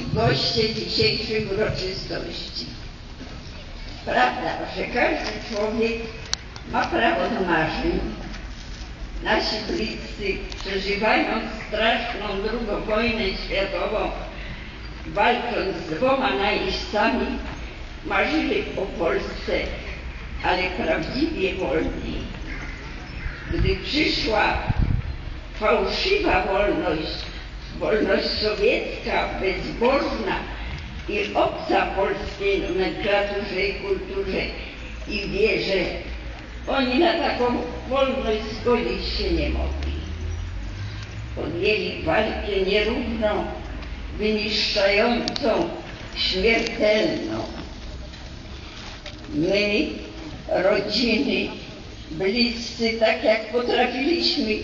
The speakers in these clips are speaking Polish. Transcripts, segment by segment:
Szanowni goście dzisiejszych uroczystości. Prawda, że każdy człowiek ma prawo do marzeń. Nasi bliscy, przeżywając straszną drugą wojnę światową, walcząc z dwoma najeźdźcami, marzyli o Polsce, ale prawdziwie wolnej. Gdy przyszła fałszywa wolność, wolność sowiecka, bezbożna i obca polskiej nomenklaturze i kulturze i wierze, oni na taką wolność zgodzić się nie mogli. Podjęli walkę nierówną, wyniszczającą, śmiertelną. My, rodziny, bliscy, tak jak potrafiliśmy,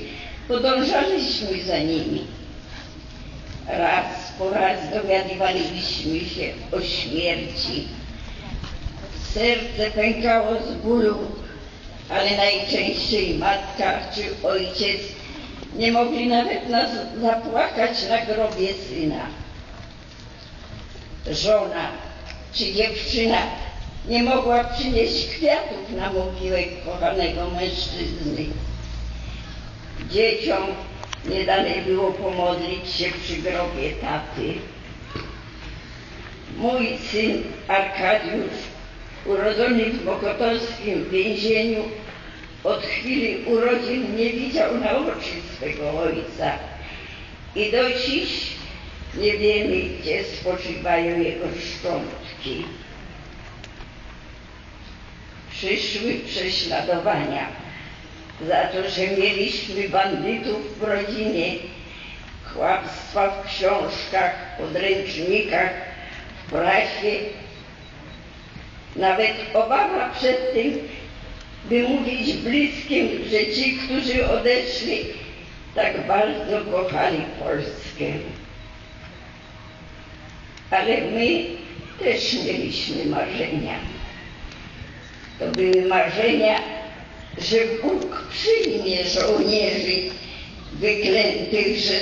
podążaliśmy za nimi. Raz po raz dowiadywaliśmy się o śmierci. Serce pękało z bólu, ale najczęściej matka czy ojciec nie mogli nawet nas zapłakać na grobie syna. Żona czy dziewczyna nie mogła przynieść kwiatów na mogiłę kochanego mężczyzny. Dzieciom nie dane było pomodlić się przy grobie taty. Mój syn Arkadiusz, urodzony w mokotowskim więzieniu, od chwili urodzin nie widział na oczy swego ojca i do dziś nie wiemy, gdzie spoczywają jego szczątki. Przyszły prześladowania za to, że mieliśmy bandytów w rodzinie, kłamstwa w książkach, podręcznikach, w prasie. Nawet obawa przed tym, by mówić bliskim, że ci, którzy odeszli, tak bardzo kochali Polskę. Ale my też mieliśmy marzenia. To były marzenia że Bóg przyjmie żołnierzy wyklętych, że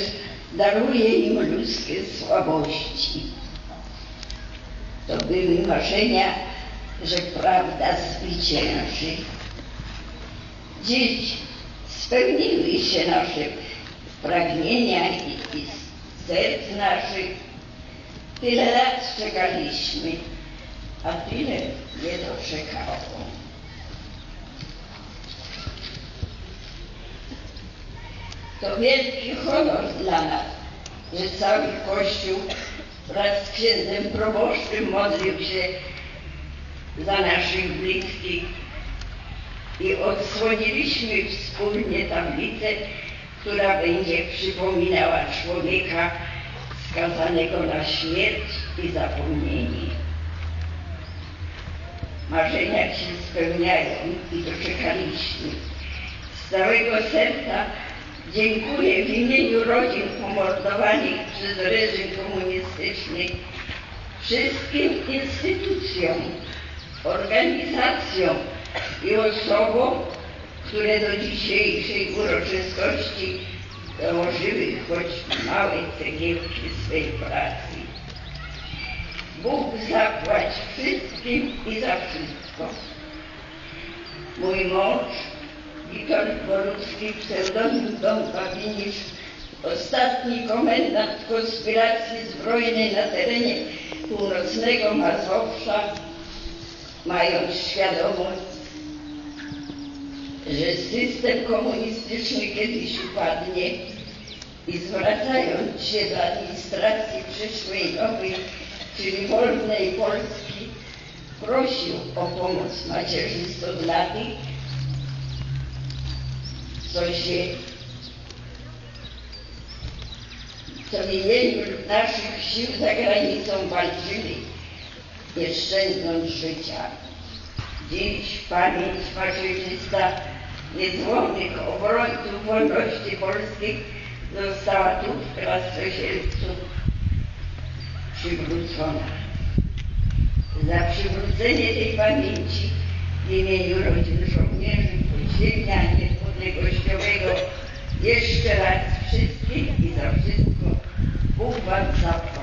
daruje im ludzkie słabości. To były marzenia, że prawda zwycięży. Dziś spełniły się nasze pragnienia i, i serc naszych. Tyle lat czekaliśmy, a tyle nie doczekało. To wielki honor dla nas, że cały Kościół wraz z księdzem proboszczym modlił się za naszych bliskich i odsłoniliśmy wspólnie tablicę, która będzie przypominała człowieka skazanego na śmierć i zapomnienie. Marzenia się spełniają i doczekaliśmy. Z całego serca Dziękuję w imieniu rodzin pomordowanych przez reżim komunistyczny wszystkim instytucjom, organizacjom i osobom, które do dzisiejszej uroczystości dołożyły choć małe cegiełki swej pracy. Bóg zapłać wszystkim i za wszystko. Mój mąż Witold Borucki, pseudonim Don Pawinisz, ostatni komendant konspiracji zbrojnej na terenie północnego Mazowsza, mając świadomość, że system komunistyczny kiedyś upadnie i zwracając się do administracji przyszłej nowej, czyli wolnej Polski, prosił o pomoc macierzystą dla tych, się co w imieniu naszych sił za granicą walczyli, nie szczędząc życia. Dziś pamięć macierzysta niezłomnych obrońców wolności polskich została tu w Krasnosielcu przywrócona. Za przywrócenie tej pamięci w imieniu rodzin żołnierzy podziemia niepodległościowego jeszcze raz wszystkich i za wszystko Bóg Wam zapłać.